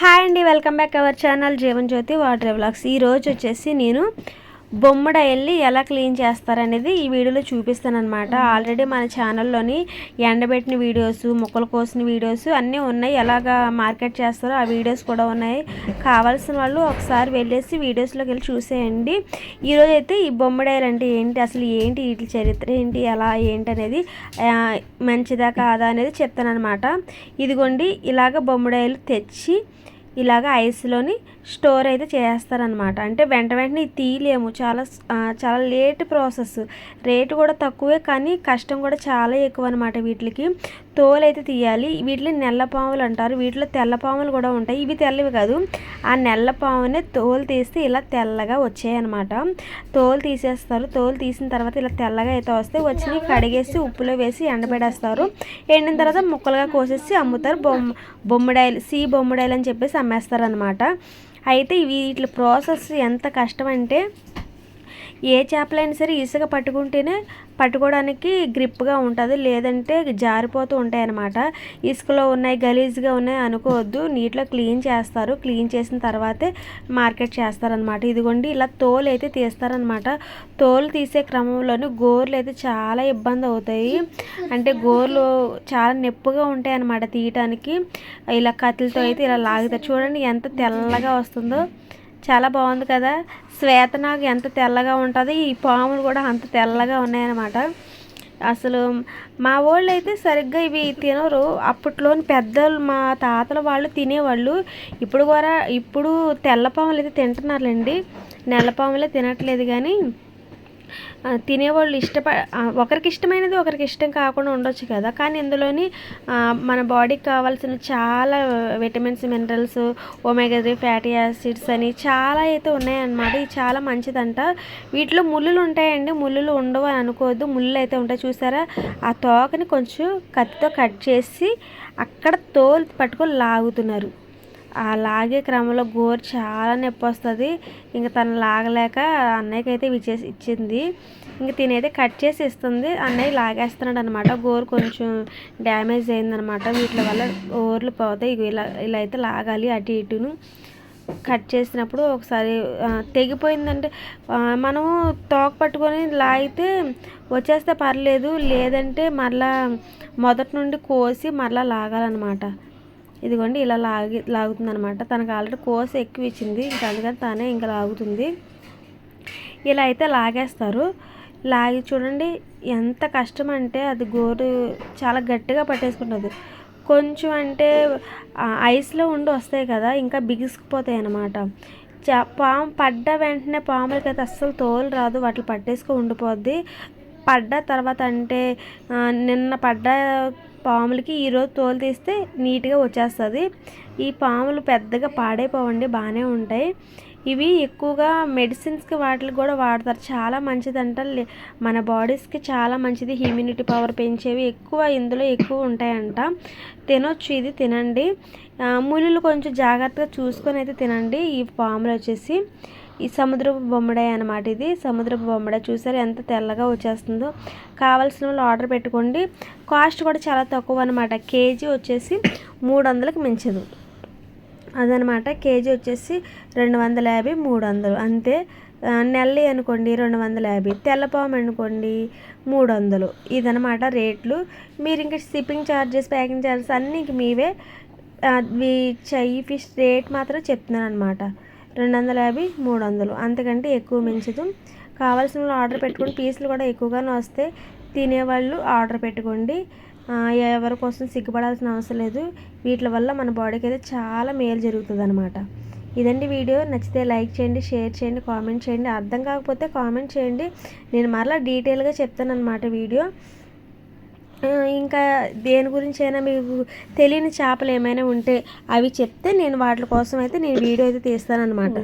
Hi అండి welcome back our channel Jeevan Jyothi water vlogs. ఈరోజు వచ్చేసి నేను బొమ్మడ వెళ్ళి ఎలా క్లీన్ చేస్తారనేది ఈ వీడియోలో చూపిస్తాను అనమాట ఆల్రెడీ మన ఛానల్లోని ఎండబెట్టిన వీడియోస్ మొక్కలు కోసిన వీడియోస్ అన్నీ ఉన్నాయి. ఎలాగా మార్కెట్ చేస్తారో ఆ వీడియోస్ కూడా ఉన్నాయి. కావాల్సిన వాళ్ళు ఒకసారి వెళ్ళేసి వీడియోస్లోకి వెళ్ళి చూసేయండి. ఈరోజు అయితే ఈ బొమ్మడాయలు అంటే ఏంటి అసలు ఏంటి వీటి చరిత్ర ఏంటి ఎలా ఏంటి అనేది మంచిదా కాదా అనేది చెప్తాను అనమాట ఇదిగోండి ఇలాగ బొమ్మడాయలు తెచ్చి ఇలాగ ఐస్లోని స్టోర్ అయితే చేస్తారనమాట అంటే వెంట వెంటనే తీయలేము. చాలా చాలా లేట్ ప్రాసెస్. రేటు కూడా తక్కువే కానీ కష్టం కూడా చాలా ఎక్కువ అనమాట వీటికి. తోలు అయితే తీయాలి. వీటిని నెల్ల పాములు అంటారు. వీటిలో తెల్ల పాములు కూడా ఉంటాయి. ఇవి తెల్లవి కాదు. ఆ నెల్ల పామునే తోలు తీస్తే ఇలా తెల్లగా వచ్చాయి అనమాట తోలు తీసేస్తారు. తోలు తీసిన తర్వాత ఇలా తెల్లగా అయితే వస్తే వచ్చి కడిగేసి ఉప్పులో వేసి ఎండబెడేస్తారు ఎండిన తర్వాత ముక్కలుగా కోసేసి అమ్ముతారు. బొమ్మ బొమ్మడాయిలు సి బొమ్మడాయిలు అని చెప్పేసి అమ్మేస్తారు అనమాట అయితే వీటి ప్రాసెస్ ఎంత కష్టం అంటే ఏ చేపలైనా సరే ఇసుక పట్టుకుంటేనే పట్టుకోవడానికి గ్రిప్గా ఉంటుంది లేదంటే జారిపోతూ ఉంటాయి అన్నమాట ఇసుకలో ఉన్నాయి గలీజ్గా ఉన్నాయి అనుకోవద్దు. నీటిలో క్లీన్ చేస్తారు. క్లీన్ చేసిన తర్వాతే మార్కెట్ చేస్తారనమాట ఇదిగోండి ఇలా తోలు అయితే తీస్తారనమాట తోలు తీసే క్రమంలోనే గోర్లు అయితే చాలా ఇబ్బంది అవుతాయి. అంటే గోర్లు చాలా నొప్పిగా ఉంటాయి అన్నమాట తీయటానికి. ఇలా కత్తులతో అయితే ఇలా లాగుతారు. చూడండి ఎంత తెల్లగా వస్తుందో. చాలా బాగుంది కదా. శ్వేతనాగు ఎంత తెల్లగా ఉంటుంది ఈ పాములు కూడా అంత తెల్లగా ఉన్నాయన్నమాట. అసలు మా వాళ్ళు అయితే సరిగ్గా ఇవి తినరు. అప్పట్లోని పెద్దలు మా తాతల వాళ్ళు తినేవాళ్ళు. ఇప్పుడు కూడా ఇప్పుడు తెల్ల పాములు అయితే తింటున్నారులేండి. నల్ల పాములే తినట్లేదు కానీ తినేవాళ్ళు ఇష్టప ఒకరికి ఇష్టమైనది ఒకరికి ఇష్టం కాకుండా ఉండొచ్చు కదా. కానీ ఇందులోని మన బాడీకి కావాల్సిన చాలా vitamins minerals omega three fatty acids అని చాలా అయితే ఉన్నాయన్నమాట. ఇది చాలా మంచిదంట. వీటిలో ముళ్ళులు ఉంటాయండి. ముళ్ళులు ఉండవు అని అనుకోవద్దు. ముళ్ళు అయితే ఉంటాయి. చూసారా? ఆ తోకని కొంచెం కత్తితో కట్ చేసి అక్కడ తోలు పట్టుకొని లాగుతున్నారు. ఆ లాగే క్రమంలో గోరు చాలా నొప్పి వస్తుంది ఇంకా తను లాగలేక అన్నయ్యకి అయితే ఇచ్చేసి ఇచ్చింది. ఇంక తినైతే కట్ చేసి ఇస్తుంది. అన్నయ్య లాగేస్తున్నాడు అనమాట గోరు కొంచెం డ్యామేజ్ అయిందనమాట. వీటి వల్ల గోర్లు పోతాయి. ఇలా ఇలా అయితే లాగాలి అటు ఇటును. కట్ చేసినప్పుడు ఒకసారి తెగిపోయిందంటే మనము తోక పట్టుకొని లాగితే వచ్చేస్తే పర్లేదు. లేదంటే మరలా మొదటి నుండి కోసి మరలా లాగాలన్నమాట ఇదిగోండి ఇలా లాగి లాగుతుంది అనమాట తనకు ఆల్రెడీ కోస ఎక్కువ ఇచ్చింది ఇంకా అందుకని తానే ఇంకా లాగుతుంది. ఇలా అయితే లాగేస్తారు. లాగి చూడండి ఎంత కష్టం అంటే అది గోరు చాలా గట్టిగా పట్టేసుకుంటుంది. కొంచెం అంటే ఐస్లో ఉండి వస్తాయి కదా ఇంకా బిగుసుకుపోతాయి అన్నమాట. చా పాము పడ్డ వెంటనే పాములకి అయితే అస్సలు తోలు రాదు. వాటిని పట్టేసుకు ఉండిపోద్ది. పడ్డ తర్వాత అంటే నిన్న పడ్డ పాములకి ఈరోజు తోలు తీస్తే నీట్గా వచ్చేస్తుంది. ఈ పాములు పెద్దగా పాడైపోవండి బాగానే ఉంటాయి. ఇవి ఎక్కువగా మెడిసిన్స్కి వాటికి కూడా వాడతారు. చాలా మంచిదంట. లే- మన బాడీస్కి చాలా మంచిది. ఇమ్యూనిటీ పవర్ పెంచేవి ఎక్కువ ఇందులో ఎక్కువ ఉంటాయంట. తినొచ్చు ఇది తినండి. ములులు కొంచెం జాగ్రత్తగా చూసుకొని అయితే తినండి. ఈ పాములు వచ్చేసి ఈ సముద్రపు బొమ్మడాయి అనమాట ఇది. సముద్రపు బొమ్మడాయి చూసారు ఎంత తెల్లగా వచ్చేస్తుందో. కావాల్సిన వాళ్ళు ఆర్డర్ పెట్టుకోండి. కాస్ట్ కూడా చాలా తక్కువ అనమాట కేజీ వచ్చేసి మూడు వందలకు మించదు. అదనమాట కేజీ వచ్చేసి రెండు వందల యాభై మూడు వందలు అంతే నెల్లి అనుకోండి రెండు వందల యాభై. తెల్లపాము అనుకోండి మూడు వందలు ఇదనమాట రేట్లు. మీరు ఇంకా షిప్పింగ్ ఛార్జెస్ ప్యాకింగ్ ఛార్జెస్ అన్నీ ఇంక మీవే. ఆ, చెయ్యి ఫిష్ రేట్ మాత్రం చెప్తున్నాను అనమాట రెండు వందల యాభై మూడు వందలు అంతకంటే ఎక్కువ మించదు. కావాల్సిన వాళ్ళు ఆర్డర్ పెట్టుకోండి పీసులు కూడా ఎక్కువగానే వస్తే తినేవాళ్ళు ఆర్డర్ పెట్టుకోండి. ఎవరి కోసం సిగ్గుపడాల్సిన అవసరం లేదు. వీటి వల్ల మన బాడీకి అయితే చాలా మేలు జరుగుతుంది అనమాట ఇదండి వీడియో. నచ్చితే లైక్ చేయండి షేర్ చేయండి కామెంట్ చేయండి. అర్థం కాకపోతే కామెంట్ చేయండి. నేను మరలా డీటెయిల్గా చెప్తాను అనమాట వీడియో. ఇంకా దేని గురించి అయినా మీకు తెలియని చేపలు ఏమైనా ఉంటే అవి చెప్తే నేను వాటి కోసం అయితే నేను వీడియో అయితే తీస్తాను అనమాట